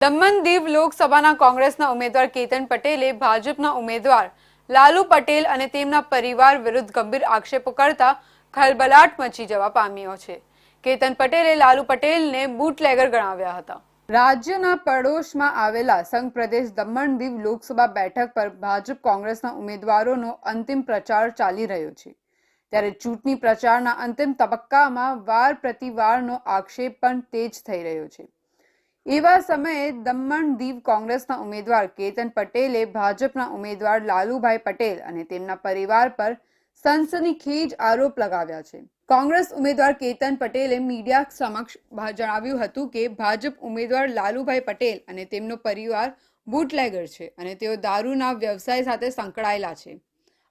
દમણ દીવ લોકસભાના કોંગ્રેસના ઉમેદવાર કેતન પટેલે ભાજપના ઉમેદવાર લાલુ પટેલ અને તેમના પરિવાર વિરુદ્ધ ગંભીર આક્ષેપો કરતા ખલબલાટ મચી જવા પામ્યો છે. કેતન પટેલે લાલુ પટેલને બુટલેગર ગણાવ્યા હતા. રાજ્યના પડોશમાં આવેલા સંઘ પ્રદેશ દમણ દીવ લોકસભા બેઠક પર ભાજપ કોંગ્રેસના ઉમેદવારોનો અંતિમ પ્રચાર ચાલી રહ્યો છે. ત્યારે ચૂંટણી પ્રચારના અંતિમ તબક્કામાં વાર પ્રતિવારનો આક્ષેપ પણ તેજ થઈ રહ્યો છે. એવા સમયે દમણ દીવ કોંગ્રેસના ઉમેદવાર કેતન પટેલે ભાજપના ઉમેદવાર લાલુભાઈ પટેલ અને તેમના પરિવાર પર સનસનીખેજ આરોપ લગાવ્યા છે. કોંગ્રેસ ઉમેદવાર કેતન પટેલે મીડિયા સમક્ષ જણાવ્યું હતું કે ભાજપ ઉમેદવાર લાલુભાઈ પટેલ અને તેમનો પરિવાર બુટલેગર છે અને તેઓ દારૂના વ્યવસાય સાથે સંકળાયેલા છે.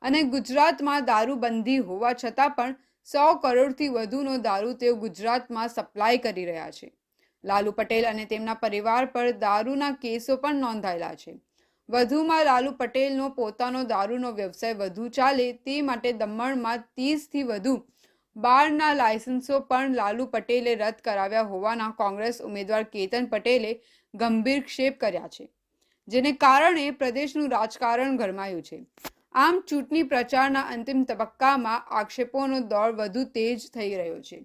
અને ગુજરાતમાં દારૂબંધી હોવા છતાં પણ સો કરોડથી વધુનો દારૂ તેઓ ગુજરાતમાં સપ્લાય કરી રહ્યા છે. લાલુ પટેલ અને તેમના પરિવાર પર દારૂના કેસો પણ નોંધાયેલા છે. વધુમાં લાલુ પટેલનો પોતાનો દારૂનો વ્યવસાય વધુ ચાલે તે માટે દમણમાં ત્રીસથી વધુ બારના લાયસન્સો પણ લાલુ પટેલે રદ કરાવ્યા હોવાના કોંગ્રેસ ઉમેદવાર કેતન પટેલે ગંભીર ક્ષેપ કર્યા છે, જેને કારણે પ્રદેશનું રાજકારણ ગરમાયું છે. આમ ચૂંટણી પ્રચારના અંતિમ તબક્કામાં આક્ષેપોનો દોર વધુ તેજ થઈ રહ્યો છે.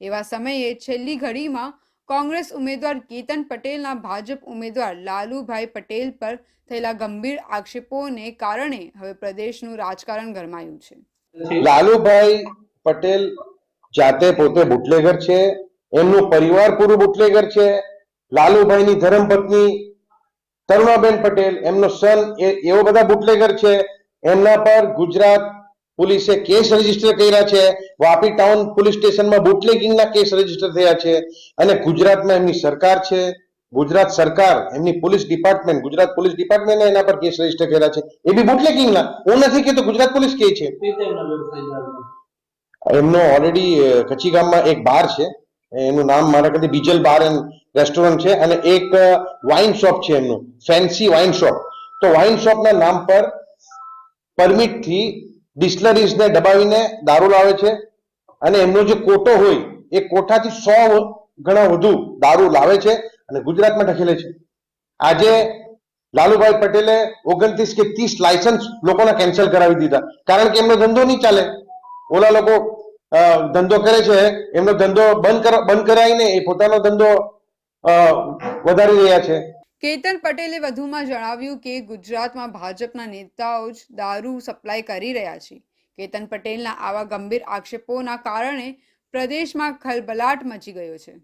એવા સમયે છેલ્લી ઘડીમાં કોંગ્રેસ ઉમેદવાર કેતન પટેલના ભાજપ ઉમેદવાર લાલુભાઈ પટેલ પર થયેલા ગંભીર આક્ષેપોને કારણે હવે પ્રદેશનું રાજકારણ ગરમાયું છે. લાલુભાઈ પટેલ જાતે પોતે બુટલેગર છે, એમનું પરિવાર પૂરું બુટલેગર છે. લાલુભાઈની ધર્મપત્ની તરુણાબેન પટેલ, એમનો સન એ, એવો બધા બુટલેગર છે. એમના પર ગુજરાત પોલીસે કેસ રજિસ્ટર કર્યા છે. વાપી ટાઉન પોલીસ સ્ટેશનમાં બુટલેગિંગના કેસ રજિસ્ટર થયા છે. અને ગુજરાતમાં એમની સરકાર છે. ગુજરાત સરકાર, એમની police department, Gujarat police department એના પર કેસ રજિસ્ટર કર્યા છે. એ બી બુટલેગિંગના હું નથી કહેતો, ગુજરાત પોલીસ કહે છે. એમનો ઓલરેડી કચ્છી ગામમાં એક બાર છે. એનું નામ મારા કદી બીજલ બાર એન્ડ રેસ્ટોરન્ટ છે અને એક વાઇન શોપ છે એમનું. ફેન્સી વાઇન શોપ તો વાઇન શોપના નામ પર પરમિટ થી ને દબાવીને દારૂ લાવે છે અને એમનો જે કોટો હોય, એ કોઠાથી સો ગણા વધુ દારૂ લાવે છે અને ગુજરાતમાં ઢકેલે છે. આજે લાલુભાઈ પટેલે ઓગણત્રીસ કે ત્રીસ લાયસન્સ લોકોના કેન્સલ કરાવી દીધા. કારણ કે એમનો ધંધો નહીં ચાલે. ઓલા લોકો ધંધો કરે છે, એમનો ધંધો બંધ બંધ કરાવીને એ પોતાનો ધંધો વધારી રહ્યા છે. કેતન પટેલે વધુમાં જણાવ્યું કે ગુજરાતમાં ભાજપના નેતાઓ જ દારૂ સપ્લાય કરી રહ્યા છે. કેતન પટેલના આવા ગંભીર આક્ષેપોના કારણે પ્રદેશમાં ખલબલાટ મચી ગયો છે.